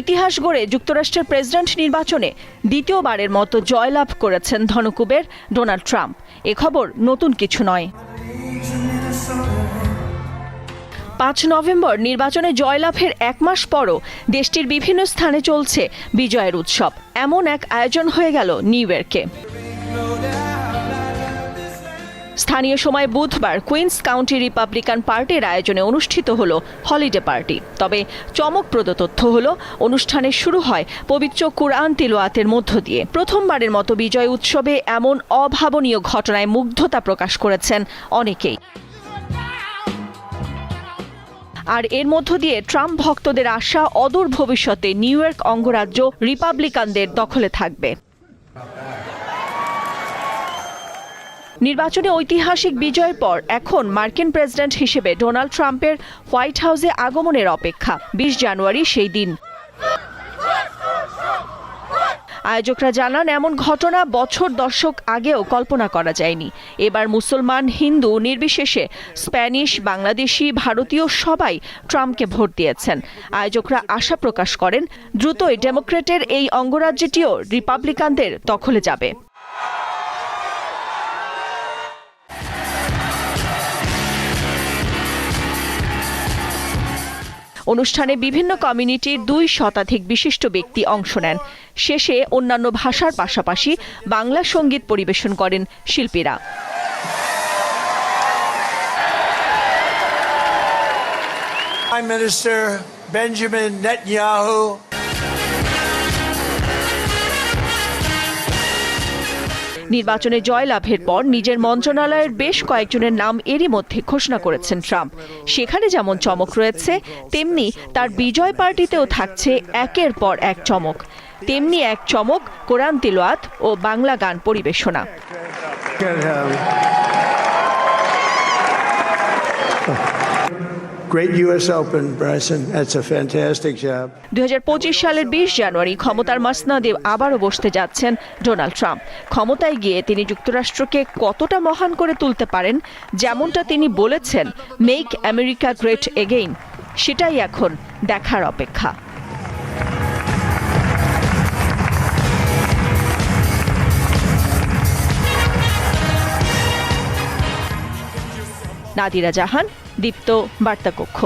ইতিহাস গড়ে যুক্তরাষ্ট্রের প্রেসিডেন্ট নির্বাচনে দ্বিতীয়বারের মতো জয়লাভ করেছেন ধনকুবের ডোনাল্ড ট্রাম্প। এ খবর নতুন কিছু নয়। পাঁচ নভেম্বর নির্বাচনে জয়লাভের এক মাস পরও দেশটির বিভিন্ন স্থানে চলছে বিজয়ের উৎসব। এমন এক আয়োজন হয়ে গেল নিউ ইয়র্কে। স্থানীয় সময় বুধবার কুইন্স কাউন্টি রিপাবলিকান পার্টির আয়োজনে অনুষ্ঠিত হল হলিডে পার্টি। তবে চমকপ্রদ তথ্য হল, অনুষ্ঠানে শুরু হয় পবিত্র কুরআন তিলোয়াতের মধ্য দিয়ে। প্রথমবারের মতো বিজয় উৎসবে এমন অভাবনীয় ঘটনায় মুগ্ধতা প্রকাশ করেছেন অনেকেই। আর এর মধ্য দিয়ে ট্রাম্প ভক্তদের আশা, অদূর ভবিষ্যতে নিউ ইয়র্ক অঙ্গরাজ্য রিপাবলিকানদের দখলে থাকবে। নির্বাচনে ঐতিহাসিক বিজয়ের পর এখন মার্কিন প্রেসিডেন্ট হিসেবে ডোনাল্ড ট্রাম্পের হোয়াইট হাউসে আগমনের অপেক্ষা, বিশ জানুয়ারি সেই দিন। আয়োজকরা জানান, এমন ঘটনা বছর দশক আগেও কল্পনা করা যায়নি। এবার মুসলমান, হিন্দু, নির্বিশেষে স্প্যানিশ, বাংলাদেশি, ভারতীয় সবাই ট্রাম্পকে ভোট দিয়েছেন। আয়োজকরা আশা প্রকাশ করেন, দ্রুতই ডেমোক্রেটের এই অঙ্গরাজ্যটিও রিপাবলিকানদের দখলে যাবে। অনুষ্ঠানে বিভিন্ন কমিউনিটির দুই শতাধিক বিশিষ্ট ব্যক্তি অংশ নেন শেষে অন্যান্য ভাষার পাশাপাশি বাংলা সংগীত পরিবেশন করেন শিল্পীরা Prime Minister Benjamin Netanyahu. নির্বাচনে জয়লাভের পর নিজের মন্ত্রণালয়ের বেশ কয়েকজনের নাম এরই মধ্যে ঘোষণা করেছেন ট্রাম্প। সেখানে যেমন চমক রয়েছে, তেমনি তার বিজয় পার্টিতেও থাকছে একের পর এক চমক। তেমনি এক চমক কোরআন তিলোয়াত ও বাংলা গান পরিবেশনা। Great U.S. Open, Bryson. That's a fantastic job. দুই হাজার পঁচিশ সালের বিশ জানুয়ারি ক্ষমতার মাসনাদে আবারও বসতে যাচ্ছেন ডোনাল্ড ট্রাম্প ক্ষমতায় গিয়ে তিনি যুক্তরাষ্ট্রকে কতটা মহান করে তুলতে পারেন যেমনটা তিনি বলেছেন মেক আমেরিকা গ্রেট এগেইন সেটাই এখন দেখার অপেক্ষা নাদিরা জাহান দীপ্ত বার্তাকক্ষ।